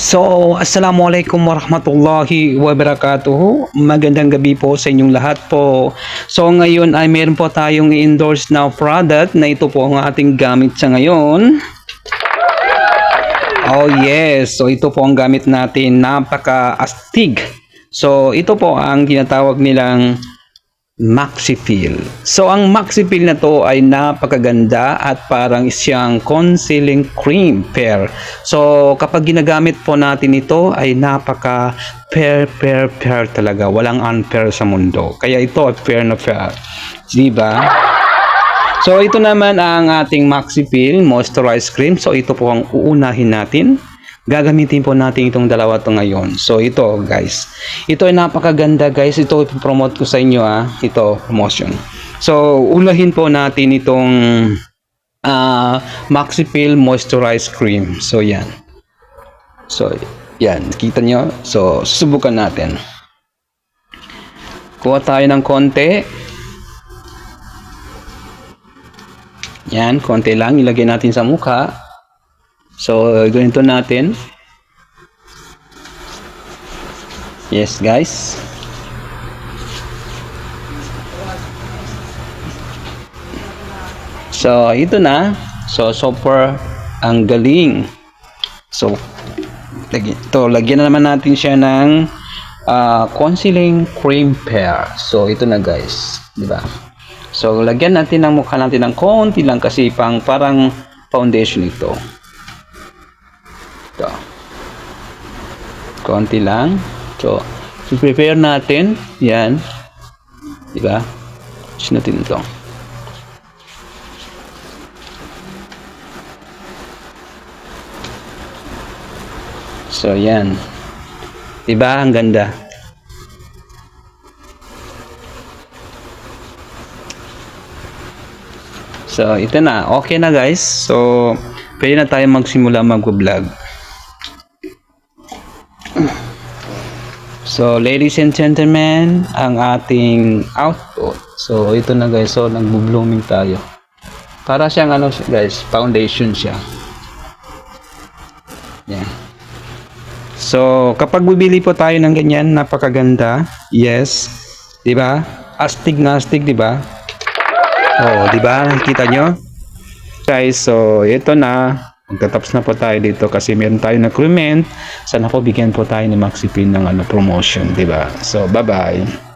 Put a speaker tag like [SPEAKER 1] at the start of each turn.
[SPEAKER 1] So, Assalamualaikum warahmatullahi wabarakatuh. Magandang gabi po sa inyong lahat po. So, ngayon ay meron po tayong i-endorse na product na ito po ang ating gamit sa ngayon. Oh yes, so ito po ang gamit natin, napaka-astig. So, ito po ang tinatawag nilang Maxifil. So ang Maxifil na to ay napakaganda at parang siyang concealing cream pair. So kapag ginagamit po natin ito ay napaka pair pair pair talaga. Walang unfair sa mundo. Kaya ito ay fair na fair. Di ba? So ito naman ang ating Maxifil Moisturized Cream. So ito po ang uunahin natin. Gagamitin po natin itong dalawa to ngayon. So ito guys. Ito ay napakaganda guys. Ito promote ko sa inyo ah. Ito promotion. So ulahin po natin itong ah Maxifil Moisturized Cream. So yan. So yan. Kita nyo? So susubukan natin. Kuha tayo ng konti. Yan, konti lang ilagay natin sa mukha. So, ganito natin. Yes, guys. So, ito na. So, super ang galing. So, lagi, to, lagyan na naman natin siya ng ah, concealing cream pair. So, ito na guys. Di ba? So, lagyan natin ng mukha natin ng konti lang kasi pang parang foundation ito. Ito. Konti lang. So, prepare natin. Yan. Di ba? Use natin ito. So, yan. Di ba? Ang ganda. So, ito na. Okay na guys. So, pwede na tayo magsimula mag-vlog. So, ladies and gentlemen, ang ating output. So, ito na guys. So, nagbo-blooming tayo. Para siyang ano guys, foundation siya. Yan. So, kapag bibili po tayo ng ganyan, napakaganda. Yes. 'Di ba? Astig na astig, 'di ba? Oh, 'di ba? Nakikita nyo? Guys, so ito na. Magtatapos na po tayo dito kasi meron tayo na crewment. Sana po bigyan po tayo ni Maxipin ng ano, promotion, 'di ba? So, bye-bye.